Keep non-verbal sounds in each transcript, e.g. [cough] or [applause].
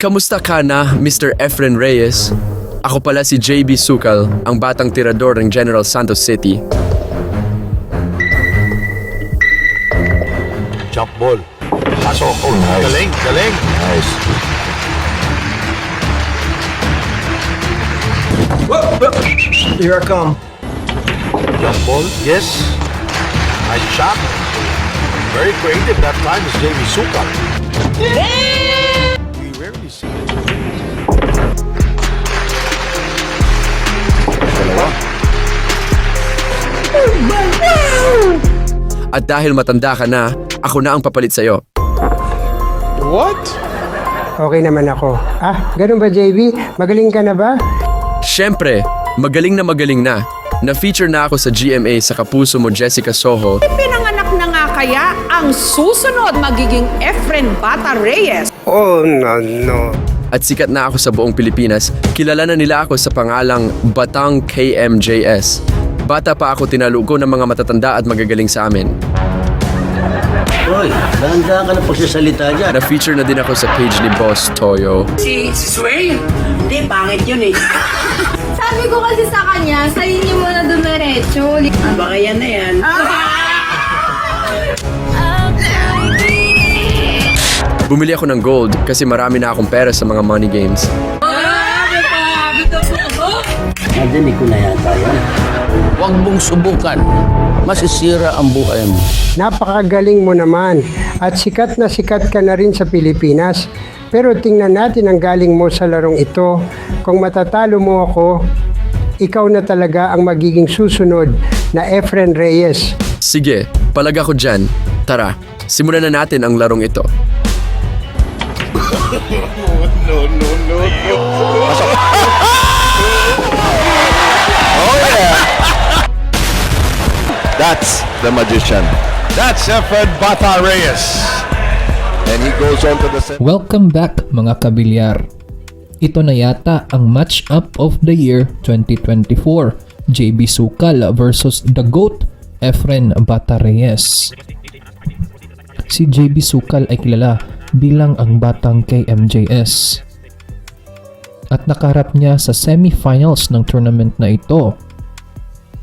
Kamusta ka na, Mr. Efren Reyes? Ako pala si JB Sukal, ang batang tirador ng General Santos City. Jump ball. Pasok. Oh, Nice. Galing, galing. Nice. Here I come. Jump ball. Yes. Nice shot. Very creative that time is Jamie Sukal. We At dahil matanda ka na, ako na ang papalit sa'yo. Okay naman ako. Ah, ganun ba JB? Magaling ka na ba? Siyempre, magaling na magaling na. Na-feature na ako sa GMA sa kapuso mo Jessica Soho Pinanganak na nga kaya ang susunod magiging Efren Bata Reyes. Oh, no, no. at sikat na ako sa buong Pilipinas. Kilala na nila ako sa pangalang Batang KMJS. Bata pa ako tinalugo ng mga matatanda at magagaling sa amin. Hoy, dahan-dahan ka na pagsasalita dyan. Na-feature na din ako sa page ni Boss Toyo. Si Sway? Hindi, pangit yun eh. [laughs] Sabi ko kasi sa kanya, sa inyo muna dumiretso. Baka yan na yan. Bumili ako ng gold kasi marami na akong pera sa mga money games. Nadinig ko na yata yan. Huwag mong subukan. Masisira ang buhay mo. Napakagaling mo naman. At sikat na sikat ka na rin sa Pilipinas. Pero tingnan natin ang galing mo sa larong ito. Kung matatalo mo ako, ikaw na talaga ang magiging susunod na Efren Reyes. Sige, palaga ko dyan. Tara, simulan na natin ang larong ito. [laughs] [laughs] That's the magician. That's Efren Bata Reyes. And he goes on to the center. Welcome back mga kabilyar. Ito na yata ang match-up of the year 2024. JB Sukal versus The GOAT, Efren Batareyes. Si JB Sukal ay kilala bilang ang batang KMJS. At nakaharap niya sa semifinals ng tournament na ito.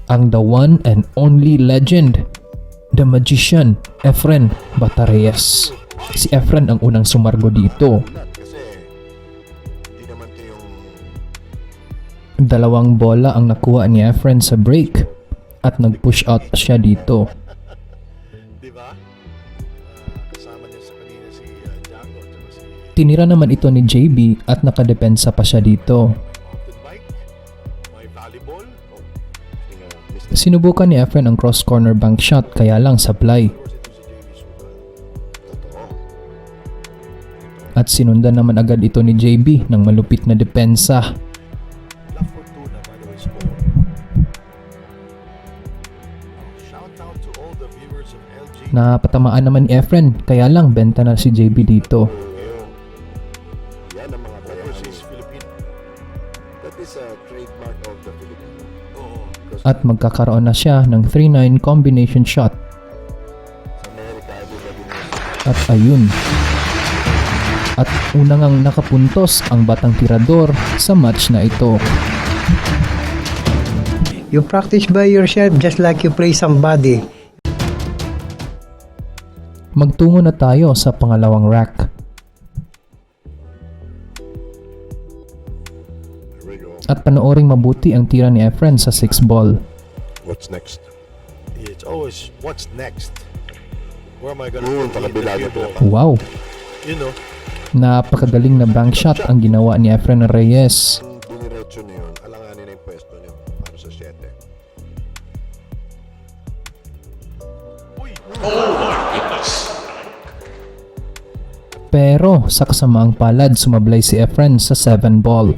Ang the one and only legend, the magician, Efren Batareyes. Si Efren ang unang sumargo dito. Dalawang bola ang nakuha ni Efren sa break at nag-push out siya dito. Tinira naman ito ni JB at nakadepensa pa siya dito. Sinubukan ni Efren ang cross corner bank shot kaya lang supply. At sinundan naman agad ito ni JB ng malupit na depensa. Napatamaan naman ni Efren kaya lang benta na si JB dito. At magkakaroon na siya ng 3-9 combination shot. At ayun. At unang ang nakapuntos ang batang tirador sa match na ito. You practice by yourself just like you play somebody. Magtungo na tayo sa pangalawang rack. At panooring mabuti ang tira ni Efren sa 6 ball. What's next? It's always what's next. Where am I gonna put the ball? Wow! You know, Napakagaling na bank shot ang ginawa ni Efren Reyes. Diniretso na yun, alanganin na yung pwesto niyo para sa 7. Pero sa kasamaang palad sumablay si Efren sa 7 ball.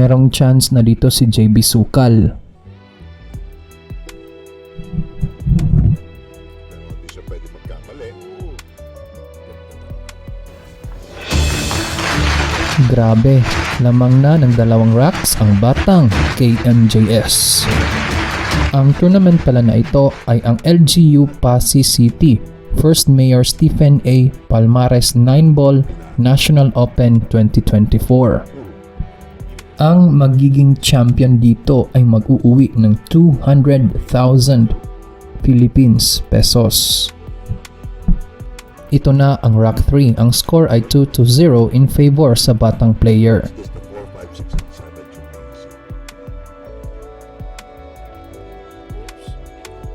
Merong chance na dito si JB Sukal. Grabe, lamang na ng dalawang racks ang batang KMJS. Ang tournament pala na ito ay ang LGU Pasig City First Mayor Stephen A. Palmares 9 Ball National Open 2024. Ang magiging champion dito ay mag-uuwi ng 200,000 Philippines pesos. Ito na ang Rock 3. Ang score ay 2 to 0 in favor sa batang player. Is the 4, 5, 6, and 7 should be easy.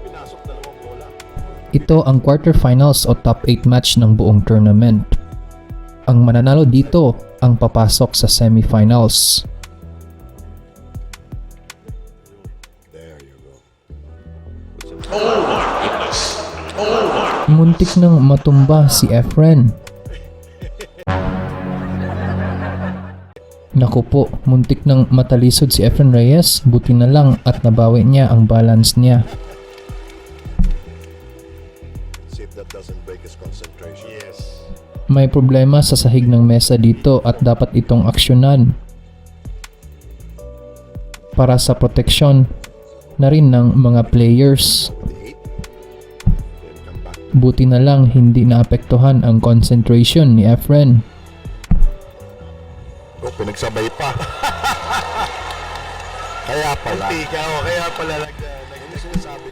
Pinasok dalawang bola. Ito ang quarterfinals o top 8 match ng buong tournament. Ang mananalo dito ang papasok sa semifinals. Muntik nang matumba si Efren. Naku po, muntik nang matalisod si Efren Reyes, buti na lang at nabawi niya ang balance niya. See if that doesn't break his concentration. Yes. May problema sa sahig ng mesa dito at dapat itong aksyonan para sa proteksyon na rin ng mga players. Buti na lang hindi naapektuhan ang concentration ni Efren. Oh, pinagsabay pa. [laughs] Kaya pala. Tika o, kaya pala nag.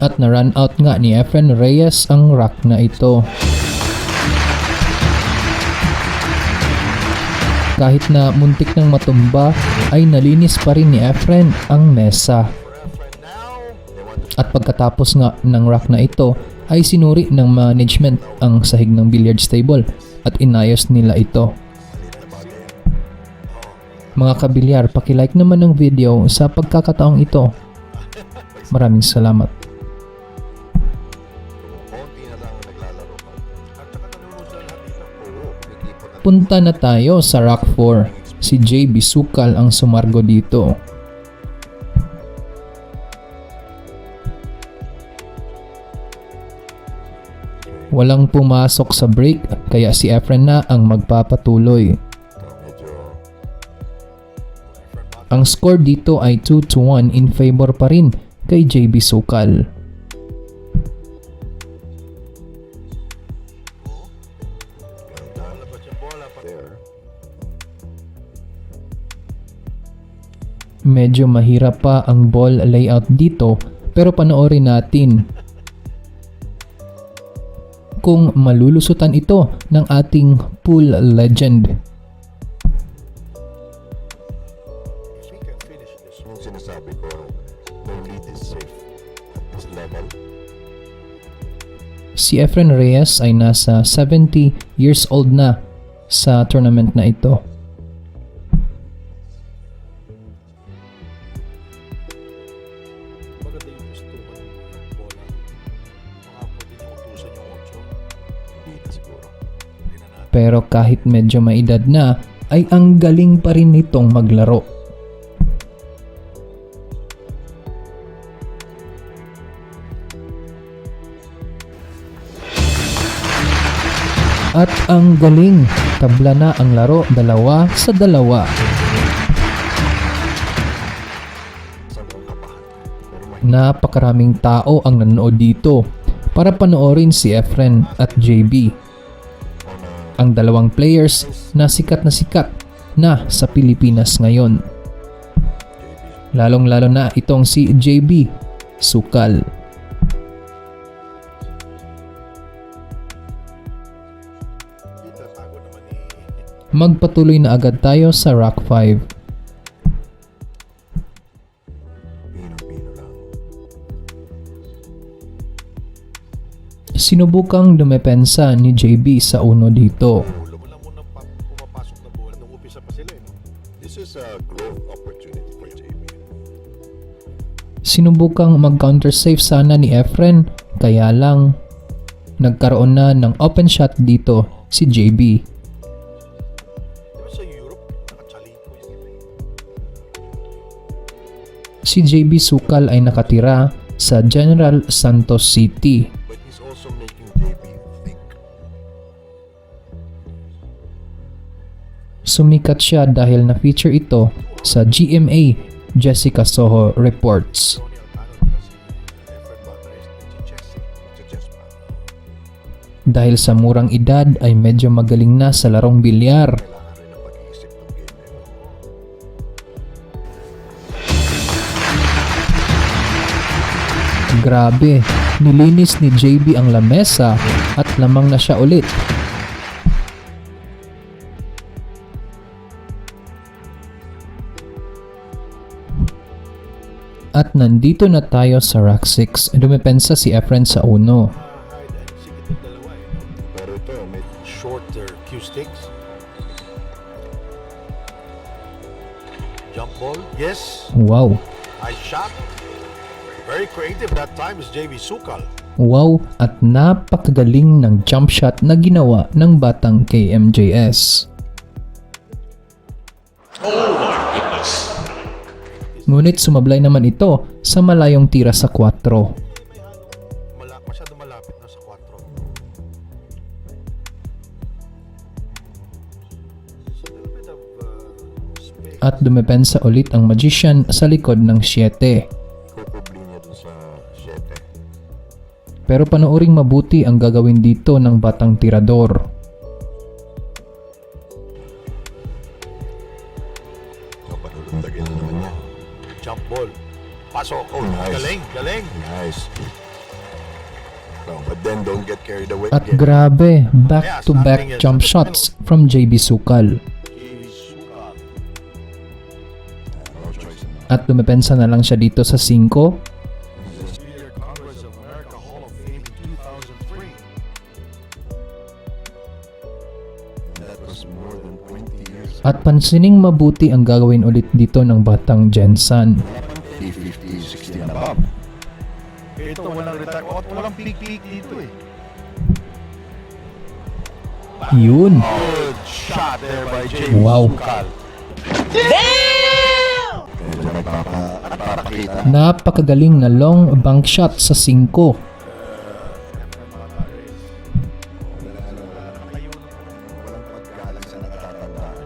At na-run out nga ni Efren Reyes ang rock na ito. Kahit na muntik ng matumba, ay nalinis pa rin ni Efren ang mesa. At pagkatapos nga ng rock na ito, ay sinuri ng management ang sahig ng billiards table at inayos nila ito. Mga kabilyar, pakilike naman ng video sa pagkakataong ito. Maraming salamat. Punta na tayo sa Rock 4. Si JB Sukal ang sumargo dito. Walang pumasok sa break kaya si Efren na ang magpapatuloy. Ang score dito ay 2 to 1 in favor pa rin kay JB there. Medyo mahirap pa ang ball layout dito pero panoorin natin kung malulusutan ito ng ating pool legend. Sinasabi ko, the lead is safe at this level. Si Efren Reyes ay nasa 70 years old na sa tournament na ito. Pero kahit medyo maedad na ay ang galing pa rin nitong maglaro. At ang galing, tabla na ang laro dalawa sa dalawa. Napakaraming tao ang nanonood dito para panoorin si Efren at JB. Ang dalawang players na sikat na sikat na sa Pilipinas ngayon. Lalong lalo na itong si JB Sukal. Magpatuloy na agad tayo sa Rock 5. Sinubukang dumepensa ni JB sa uno dito. Sinubukang mag-counter save sana ni Efren kaya lang nagkaroon na ng open shot dito si JB. Di ba sa Europe, nakachaliko yung iba eh. Si JB Sukal ay nakatira sa General Santos City. sumikat siya dahil na-feature ito sa GMA Jessica Soho Reports. Dahil sa murang edad ay medyo magaling na sa larong bilyar. Grabe, nilinis ni JB ang lamesa at lamang na siya ulit. At nandito na tayo sa rack 6. Dumepensa si Efren sa uno. Pero ito, may Shorter cue sticks. Jump ball. Yes. Wow. Nice shot. Very creative that time is JV Sukal. Wow at napakagaling ng jump shot na ginawa ng batang KMJS. Ngunit sumablay naman ito sa malayong tira sa 4. Mala masyado malapit na sa 4. So, a little bit of uh. At dumepensa ulit ang magician sa likod ng 7. ikukubli niya dun sa 7. Pero panooring mabuti ang gagawin dito ng batang tirador. Pasok. Oh, nice. Galing, galing. Nice. No, but then don't get carried away. At again. grabe, back-to-back jump shots from JB Sukal. At dumepensa na lang siya dito sa 5. Speaker Congress of America Hall of Fame in 2003. That was more than 20 years. At pansining mabuti ang gagawin ulit dito ng batang Jensen. Walang peak-peak dito eh. Yun. Good shot there by JV Wow. Sukal. Medyo nagpapa, nagpapakita. Napakagaling na long bank shot sa 5. Walang paggalang sa nakatatandaan.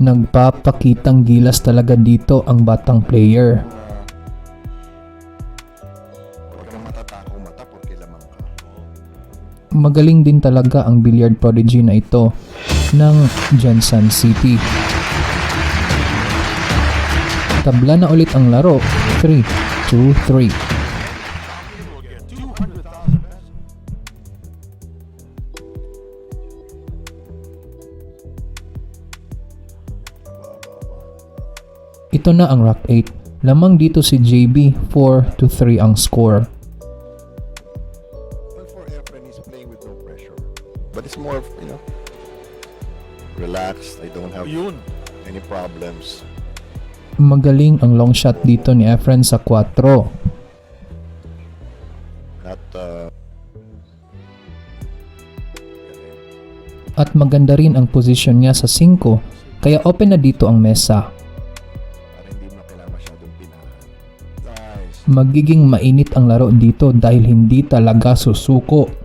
Nagpapakitang gilas talaga dito ang batang player. Magaling din talaga ang billiard prodigy na ito ng Jensen City. Tabla na ulit ang laro. 3, 2, 3. Ito na ang Rock 8. Lamang dito si JB 4 to 3 ang score. More you know, relaxed. I don't have Yun. any problems. Magaling ang long shot dito ni Efren sa 4. Not, uh, At maganda rin ang posisyon niya sa 5 kaya open na dito ang mesa. Magiging mainit ang laro dito dahil hindi talaga susuko.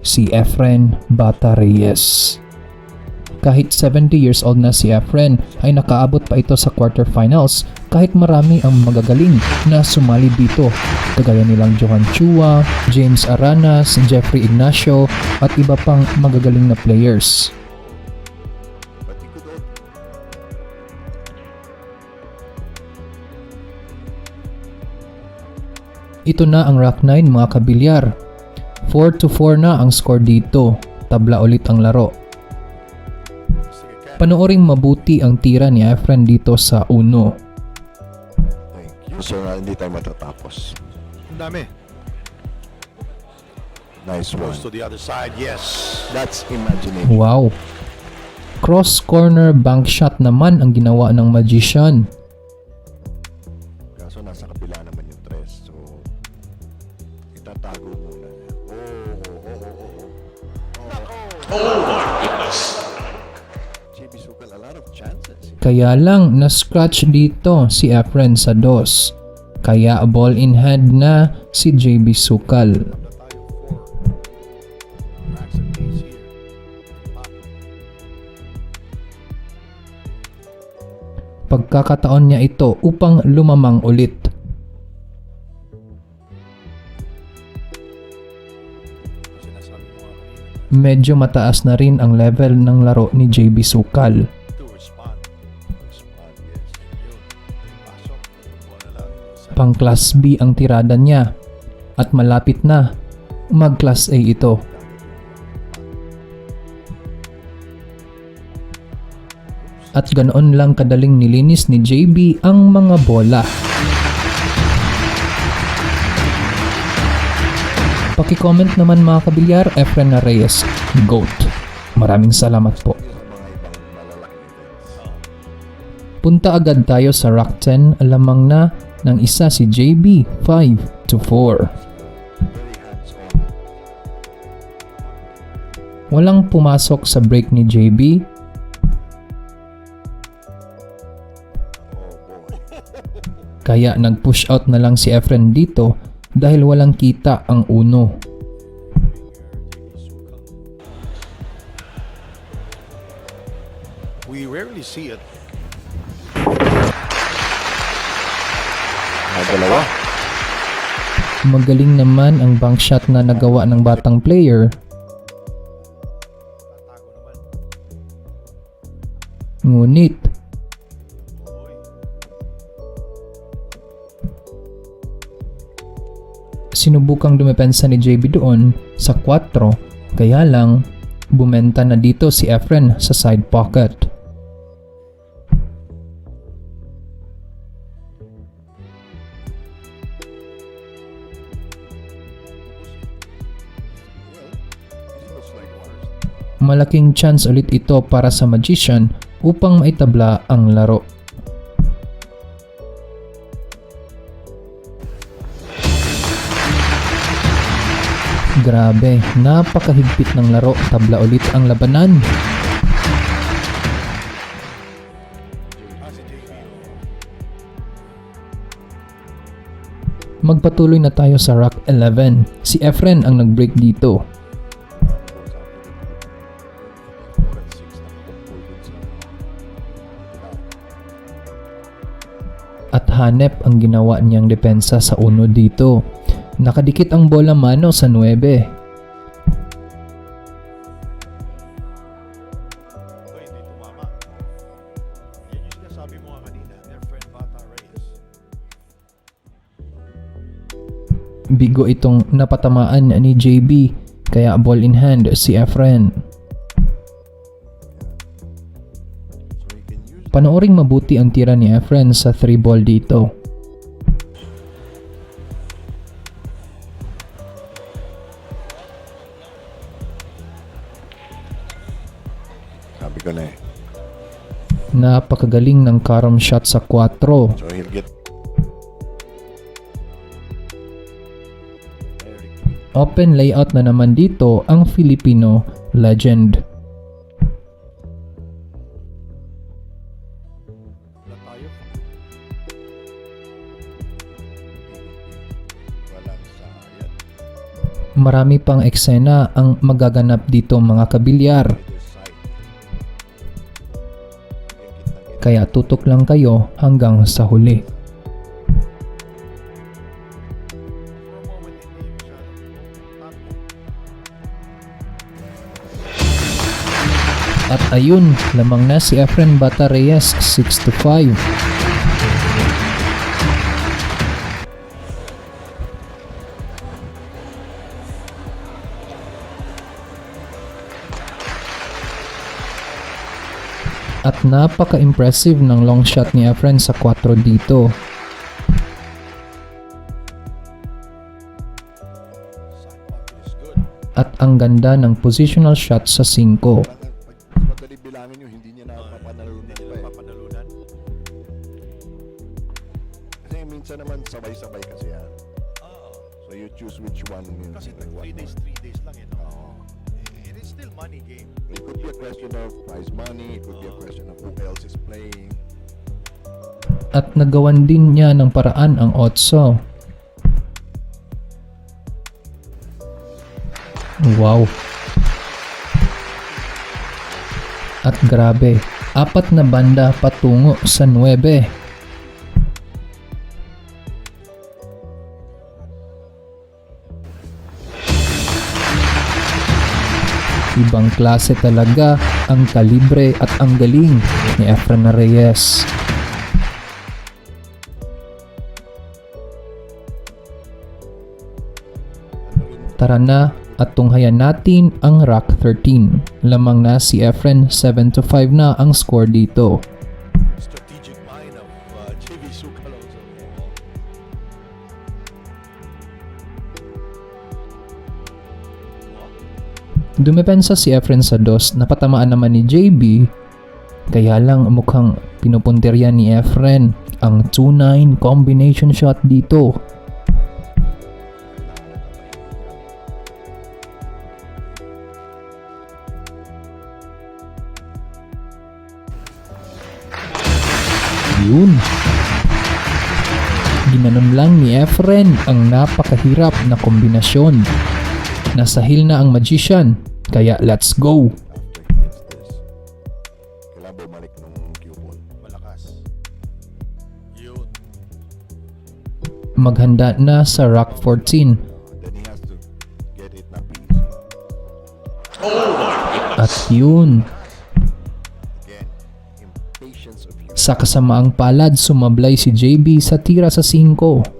Si Efren Bata Reyes. Kahit 70 years old na si Efren ay nakaabot pa ito sa quarterfinals kahit marami ang magagaling na sumali dito kagaya nilang Johan Chua, James Aranas, Jeffrey Ignacio at iba pang magagaling na players. Ito na ang Rock 9 mga kabilyar. 4 to 4 na ang score dito. Tabla ulit ang laro. Panooring mabuti ang tira ni Efren dito sa uno. Thank you. So, na, hindi tayo matatapos. Ang dami. Nice one. Goes to the other side. Yes. That's imagination. Wow! Cross corner bank shot naman ang ginawa ng magician. Kaso nasa kabila naman yung tres. So, itatago muna Kaya lang na-scratch dito si Efren sa dos. Kaya ball in hand na si JB Sukal. Pagkakataon niya ito upang lumamang ulit. Medyo mataas na rin ang level ng laro ni JB Sukal. Pang Class B ang tirada niya at malapit na mag Class A ito. At ganoon lang kadaling nilinis ni JB ang mga bola. Paki-comment naman mga kabilyar, Efren Reyes, GOAT. Maraming salamat po. Punta agad tayo sa Rock 10, lamang na ng isa si JB 5 to 4. Very hands-on. Walang pumasok sa break ni JB. Kaya nag-push out na lang si Efren dito dahil walang kita ang uno. We rarely see it. Dalawa. Magaling naman ang bank shot na nagawa ng batang player. Ngunit, sinubukang dumepensa ni JB doon sa 4 kaya lang bumenta na dito si Efren sa side pocket. Malaking chance ulit ito para sa Magician upang maitabla ang laro. Grabe, napakahigpit ng laro, tabla ulit ang labanan. Magpatuloy na tayo sa Rock 11. Si Efren ang nag-break dito. at hanep ang ginawa niyang depensa sa uno dito. Nakadikit ang bola mano sa 9. Ito hindi tumama. Yan yung sinasabi mo nga kanina. Their friend Bata Reyes. Bigo itong napatamaan ni JB kaya ball in hand si Efren. Panooring mabuti ang tira ni Efren sa 3 ball dito. Napakagaling ng carom shot sa 4. So he'll get. Open layout na naman dito ang Filipino legend. Marami pang eksena ang magaganap dito mga kabilyar. Kaya tutok lang kayo hanggang sa huli. At ayun, lamang na si Efren Bata Reyes 6 to 5. Napaka-impressive ng long shot ni Efren sa 4 dito. At ang ganda ng positional shot sa 5. Parang pag madali bilangin nyo, hindi niya napapanalunan pa eh. Papanalunan. Kasi minsan naman sabay-sabay kasi yan. So you choose which one. Kasi like what 3 days, one. 3 days lang yun. Money game. It could be a question of prize money. It could be a question of who else is playing. At nagawan din niya ng paraan ang Otso. Wow. At grabe, apat na banda patungo sa 9. Ibang klase talaga ang kalibre at ang galing ni Efren Reyes. Tara na at tunghayan natin ang Rock 13. Lamang na si Efren 7 to 5 na ang score dito. Dumepensa si Efren sa dos, napatamaan naman ni JB. Kaya lang mukhang pinupunterya ni Efren ang 2-9 combination shot dito. Yun. Ginanon lang ni Efren ang napakahirap na kombinasyon. Nasa hill na ang magician, kaya let's go! Kailangan bumalik ng cue ball. Malakas. Yun. Maghanda na sa Rock 14 Then he has to get it na piece. at yun, sa kasamaang palad sumablay si JB sa tira sa 5.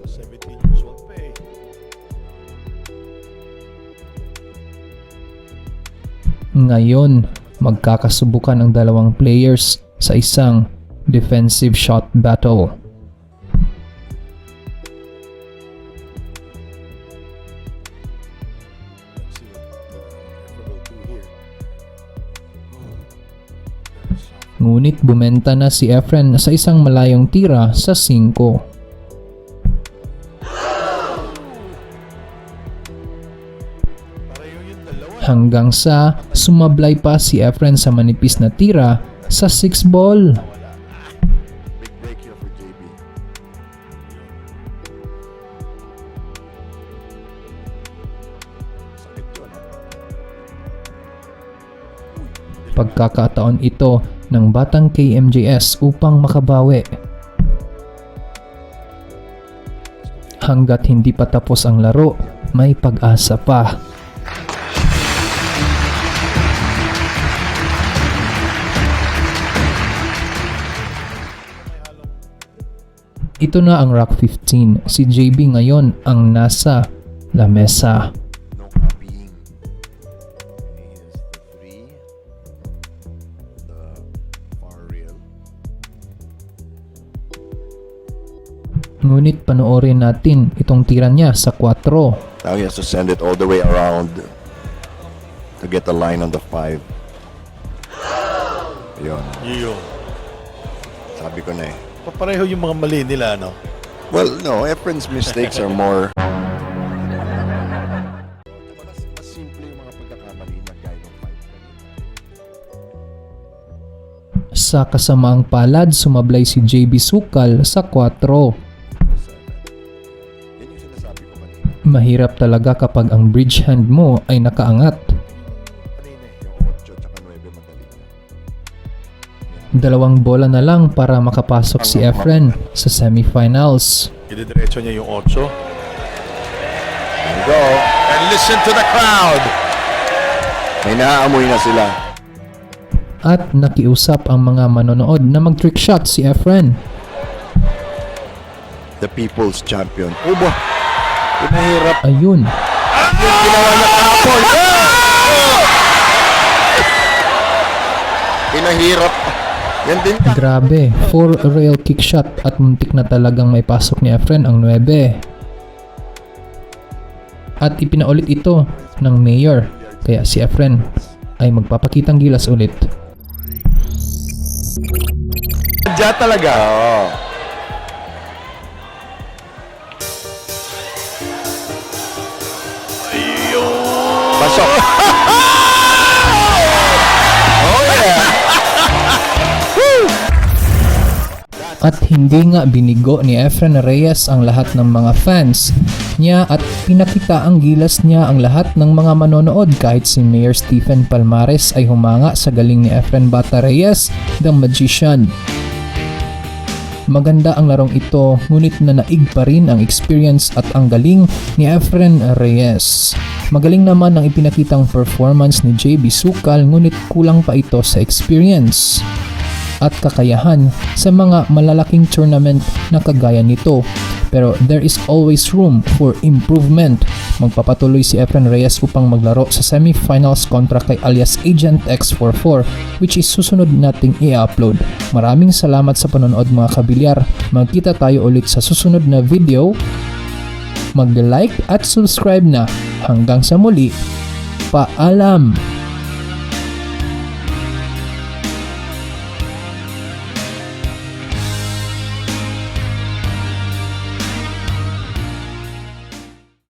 Ngayon, magkakasubukan ang dalawang players sa isang defensive shot battle. Ngunit bumenta na si Efren sa isang malayong tira sa 5. Hanggang sa sumablay pa si Efren sa manipis na tira sa 6 ball. Pagkakataon ito ng batang KMJS upang makabawi. Hanggat hindi pa tapos ang laro, may pag-asa pa. Ito na ang Rock 15. Si JB ngayon ang nasa far rail. Ngunit panoorin natin itong tira niya sa 4. Now he has to send it all the way around to get the line on the five. Yun. Yun. Sabi ko na eh. Pareho yung mga mali nila, no? Well, no, Efren's mistakes are more... mas, mas simple yung mga pagkakamali niya gaya ng five kanina. Sa kasamaang palad, sumablay si JB Sukal sa 4. Seven. Yan yung sinasabi ko kanina. Mahirap talaga kapag ang bridge hand mo ay nakaangat. Dalawang bola na lang para makapasok si Efren sa semifinals. Ididiretso niya yung 8. There you go. And listen to the crowd! May naaamoy na sila. At nakiusap ang mga manonood na mag-trick shot si Efren. The people's champion. Uba! Pinahirap. Ayun, Ginawa niya kahapon. Pinahirap. Grabe. 4 rail kick shot at muntik na talagang may pasok ni Efren ang 9. At ipinaulit ito ng mayor. Kaya si Efren ay magpapakitang gilas ulit. Diyan talaga. Oo. Pasok. At hindi nga binigo ni Efren Reyes ang lahat ng mga fans niya at pinakita ang gilas niya ang lahat ng mga manonood kahit si Mayor Stephen Palmares ay humanga sa galing ni Efren Bata Reyes, the magician. Maganda ang larong ito ngunit nanaig pa rin ang experience at ang galing ni Efren Reyes. Magaling naman ang ipinakitang performance ni JB Sukal ngunit kulang pa ito sa experience at kakayahan sa mga malalaking tournament na kagaya nito. Pero there is always room for improvement. Magpapatuloy si Efren Reyes upang maglaro sa semifinals kontra kay alias Agent X44 which is susunod nating i-upload. Maraming salamat sa panonood mga kabilyar. Magkita tayo ulit sa susunod na video. Mag-like at subscribe na. Hanggang sa muli. Paalam!